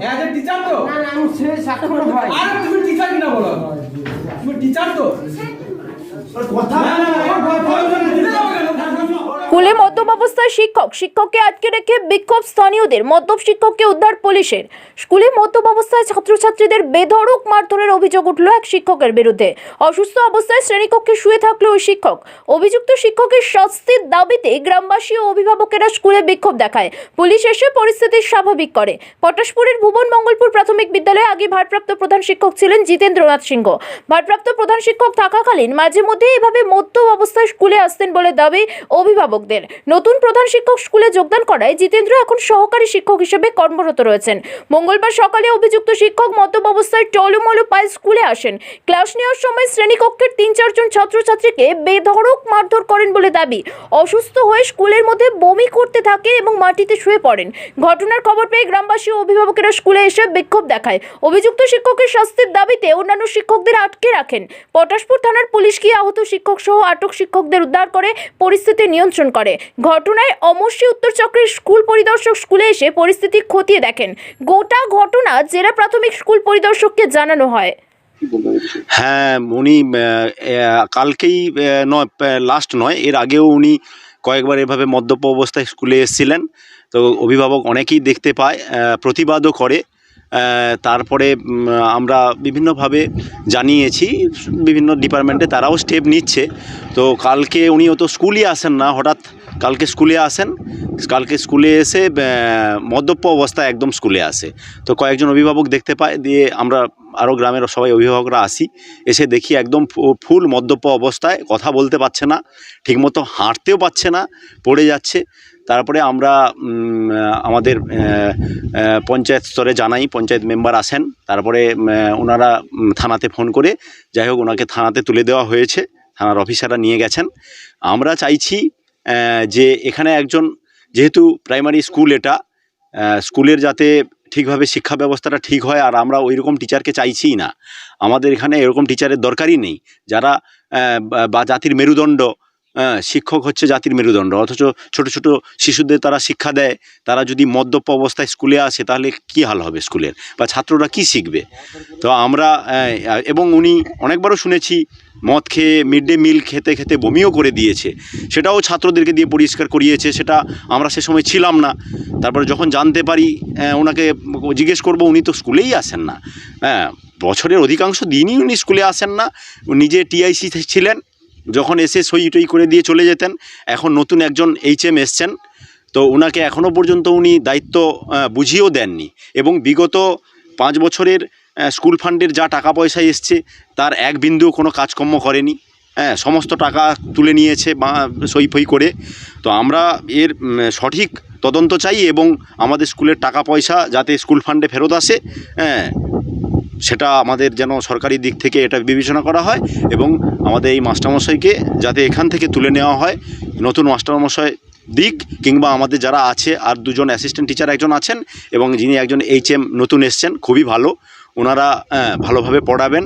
As a teacher তো। না না আমি ভাই আরে তুমি টিচার কিনা বলো? তুমি টিচার তো? না, না, না, আমার ভয়- ভয় হচ্ছে না, দিতে যাব কেন? স্কুলে অবস্থায় শিক্ষক, শিক্ষককে আটকে রেখে বিক্ষোভ স্থানীয়দের, মদ্যপ শিক্ষককে উদ্ধার পুলিশের। স্কুলে মদ্যপ অবস্থায় ছাত্রছাত্রীদের বেধড়ক মারধরের অভিযোগ উঠল এক শিক্ষকের বিরুদ্ধে। অসুস্থ অবস্থায় শ্রেণীকক্ষে শুয়ে থাকল ওই শিক্ষক। অভিযুক্ত শিক্ষকের শাস্তির দাবিতে গ্রামবাসী ও অভিভাবকেরা স্কুলে বিক্ষোভ দেখায়। পুলিশ এসে পরিস্থিতি স্বাভাবিক করে। পটাশপুরের ভুবন মঙ্গলপুর প্রাথমিক বিদ্যালয়ে আগে ভারপ্রাপ্ত প্রধান শিক্ষক ছিলেন জিতেন্দ্রনাথ সিংহ। ভারপ্রাপ্ত প্রধান শিক্ষক থাকাকালীন মাঝে মধ্যে এভাবে মধ্য অবস্থায় স্কুলে আসতেন বলে দাবি অভিভাবকদের। নতুন প্রধান শিক্ষক স্কুলে যোগদান করায় জিতেন্দ্র এখন সহকারী শিক্ষক হিসেবে কর্মরত রয়েছেন। মঙ্গলবার সকালে অভিযুক্ত শিক্ষক মদ্যপ অবস্থায় টলমলো পায়ে স্কুলে আসেন। ক্লাস নেওয়ার সময় শ্রেণীকক্ষের তিন চারজন ছাত্রছাত্রীকে বেধড়ক মারধর করেন বলে দাবি। অসুস্থ হয়ে স্কুলের মধ্যে বমি করতে থাকে এবং মাটিতে শুয়ে পড়েন। ঘটনার খবর পেয়ে গ্রামবাসী ও অভিভাবকেরা স্কুলে এসে বিক্ষোভ দেখায়। অভিযুক্ত শিক্ষকের শাস্তির দাবিতে অন্যান্য শিক্ষকদের আটকে রাখেন। পটাশপুর থানার পুলিশ গিয়ে আহত শিক্ষক সহ আটক শিক্ষকদের উদ্ধার করে পরিস্থিতি নিয়ন্ত্রণ করে। ঘটনায় অমর্ষি উত্তর চক্রের স্কুল পরিদর্শক স্কুলে এসে পরিস্থিতি খতিয়ে দেখেন। গোটা ঘটনা জেলা প্রাথমিক স্কুল পরিদর্শককে জানানো হয়। হ্যাঁ উনি কালকেই নয় লাস্ট নয়, এর আগেও উনি কয়েকবার এভাবে মদ্যপ অবস্থায় স্কুলে এসেছিলেন। তো অভিভাবক অনেকেই দেখতে পায় প্রতিবাদও করে। তারপরে আমরা বিভিন্নভাবে জানিয়েছি, বিভিন্ন ডিপার্টমেন্টে তারাও স্টেপ নিচ্ছে। তো কালকে উনিও তো স্কুলই আসেন না, হঠাৎ কালকে স্কুলে আসেন। কালকে স্কুলে এসে মদ্যপ অবস্থায় একদম স্কুলে আসে। তো কয়েকজন অভিভাবক দেখতে পায়, দিয়ে আমরা আরও গ্রামের সবাই অভিভাবকরা আসি। এসে দেখি একদম ফুল মদ্যপ অবস্থায়, কথা বলতে পারছে না, ঠিকমতো হাঁটতেও পারছে না, পড়ে যাচ্ছে। তারপরে আমরা আমাদের পঞ্চায়েত স্তরে জানাই, পঞ্চায়েত মেম্বার আসেন। তারপরে ওনারা থানাতে ফোন করে, যাই হোক ওনাকে থানাতে তুলে দেওয়া হয়েছে, থানার অফিসাররা নিয়ে গেছেন। আমরা চাইছি যে এখানে একজন, যেহেতু প্রাইমারি স্কুল এটা স্কুলের যাতে ঠিকভাবে শিক্ষা ব্যবস্থাটা ঠিক হয় আর আমরা ওই রকম টিচারকে চাইছি না। আমাদের এখানে এরকম টিচারের দরকারই নেই। যারা বা- জাতির মেরুদণ্ড শিক্ষক হচ্ছে জাতির মেরুদণ্ড, অথচ ছোট ছোট শিশুদের তারা শিক্ষা দেয়, তারা যদি মদ্যপ অবস্থায় স্কুলে আসে তাহলে কি হাল হবে স্কুলের? বা ছাত্ররা কি শিখবে? তো আমরা এবং উনি অনেকবারও শুনেছি, মদ খেয়ে মিড ডে মিল খেতে খেতে বমিও করে দিয়েছে। সেটাও ছাত্রদেরকে দিয়ে পরিষ্কার করিয়েছে, সেটা আমরা সে সময় ছিলাম না। তারপরে যখন জানতে পারি ওনাকে জিজ্ঞেস করব, উনি তো স্কুলেই আসেন না। হ্যাঁ বছরের অধিকাংশ দিনই উনি স্কুলে আসেন না। নিজে টিআইসি ছিলেন যখন এসে সই টই করে দিয়ে চলে যেতেন, এখন নতুন একজন এইচ এম এসছেন। তো ওনাকে এখনও পর্যন্ত উনি দায়িত্ব বুঝিয়েও দেননি এবং বিগত পাঁচ বছরের স্কুল ফান্ডের যা টাকা পয়সা এসছে, তার এক বিন্দুও কোনো কাজকর্ম করেনি। হ্যাঁ সমস্ত টাকা তুলে নিয়েছে বা সই ফই করে। তো আমরা এর সঠিক তদন্ত চাই এবং আমাদের স্কুলের টাকা পয়সা যাতে স্কুল ফান্ডে ফেরত আসে। হ্যাঁ সেটা আমাদের যেন সরকারি দিক থেকে এটা বিবেচনা করা হয় এবং আমাদের এই মাস্টারমশাইকে যাতে এখান থেকে তুলে নেওয়া হয়, নতুন মাস্টারমশাই দিক কিংবা আমাদের যারা আছে আর দুজন অ্যাসিস্ট্যান্ট টিচার একজন আছেন এবং যিনি একজন এইচ এম নতুন এসছেন, খুবই ভালো। ওনারা ভালোভাবে পড়াবেন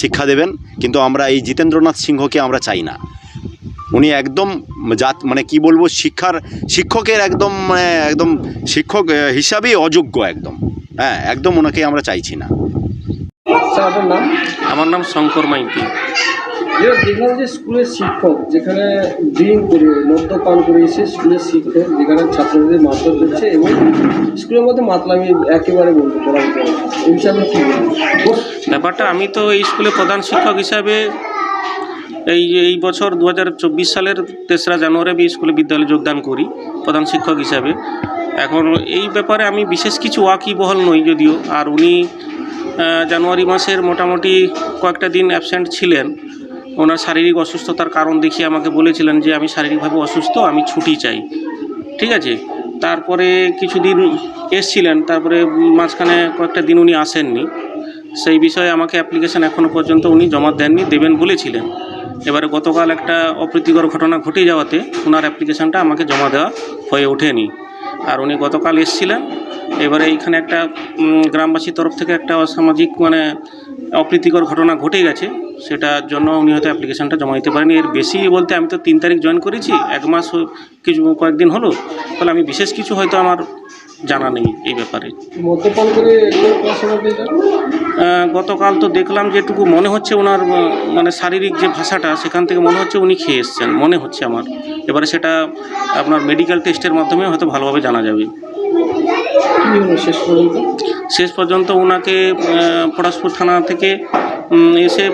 শিক্ষা দেবেন, কিন্তু আমরা এই জিতেন্দ্রনাথ সিংহকে আমরা চাই না। উনি একদম জাত মানে কি বলব, শিক্ষার, শিক্ষকের একদম মানে একদম শিক্ষক হিসাবেই অযোগ্য একদম। হ্যাঁ একদম ওনাকে আমরা চাইছি না। স্যার আপনার নাম? আমার নাম শঙ্কর মাইতি। দেখলাম যে স্কুলের শিক্ষক যেখানে ড্রিঙ্ক করে মদ্যপান করে এসে স্কুলের শিক্ষক যেখানে ছাত্রদের মারধর করছে এবং স্কুলের মধ্যে মাতলামি একেবারে করা হতে এই কী ব্যাপারটা আমি তো এই স্কুলে প্রধান শিক্ষক হিসাবে এই এই বছর দু হাজার চব্বিশ সালের তেসরা জানুয়ারি আমি স্কুলে বিদ্যালয়ে যোগদান করি প্রধান শিক্ষক হিসাবে। এখন এই ব্যাপারে আমি বিশেষ কিছু ওয়াকিবহল নই যদিও আর উনি জানুয়ারি মাসের মোটামুটি কয়েকটা দিন অ্যাবসেন্ট ছিলেন। ওনার শারীরিক অসুস্থতার কারণ দেখিয়ে আমাকে বলেছিলেন যে, আমি শারীরিকভাবে অসুস্থ, আমি ছুটি চাই। ঠিক আছে? তারপরে কিছুদিন এসছিলেন, তারপরে মাঝখানে কয়েকটা দিন উনি আসেননি। সেই বিষয়ে আমাকে অ্যাপ্লিকেশন এখনও পর্যন্ত উনি জমা দেননি, দেবেন বলেছিলেন। এবারে গতকাল একটা অপ্রীতিকর ঘটনা ঘটে যাওয়াতে ওনার অ্যাপ্লিকেশনটা আমাকে জমা দেওয়া হয়ে ওঠেনি। আর উনি গতকাল এসছিলেন এবারে এইখানে একটা গ্রামবাসীর তরফ থেকে একটা অসামাজিক মানে অপ্রীতিকর ঘটনা ঘটে গেছে। সেটার জন্য উনি হয়তো অ্যাপ্লিকেশনটা জমা দিতে পারেনি এর বেশি বলতে আমি তো তিন তারিখ জয়েন করেছি এক মাস কিছু কয়েকদিন হলো। তাহলে আমি বিশেষ কিছু হয়তো আমার জানা নেই এই ব্যাপারে। গতকাল তো দেখলাম যেটুকু মনে হচ্ছে ওনার মানে শারীরিক যে ভাষাটা সেখান থেকে মনে হচ্ছে উনি খেয়ে এসছেন। মনে হচ্ছে আমার। এবারে সেটা আপনার মেডিকেল টেস্টের মাধ্যমে হয়তো ভালোভাবে জানা যাবে। শেষ পর্যন্ত? শেষ পর্যন্ত ওনাকে আহ, পলাশপুর থানা থেকে এসে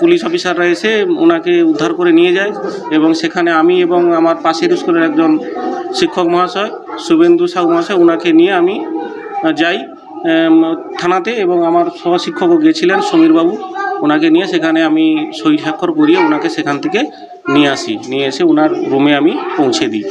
পুলিশ অফিসাররা এসে ওনাকে উদ্ধার করে নিয়ে যায় এবং সেখানে আমি এবং আমার পাশের স্কুলের একজন শিক্ষক মহাশয় শুভেন্দু সাহু মহাশয় ওনাকে নিয়ে আমি যাই থানাতে এবং আমার সহশিক্ষকও গেছিলেন সমীরবাবু ওনাকে নিয়ে সেখানে আমি সই স্বাক্ষর করিয়ে ওনাকে সেখান থেকে নিয়ে আসি। নিয়ে এসে ওনার রুমে আমি পৌঁছে দিই।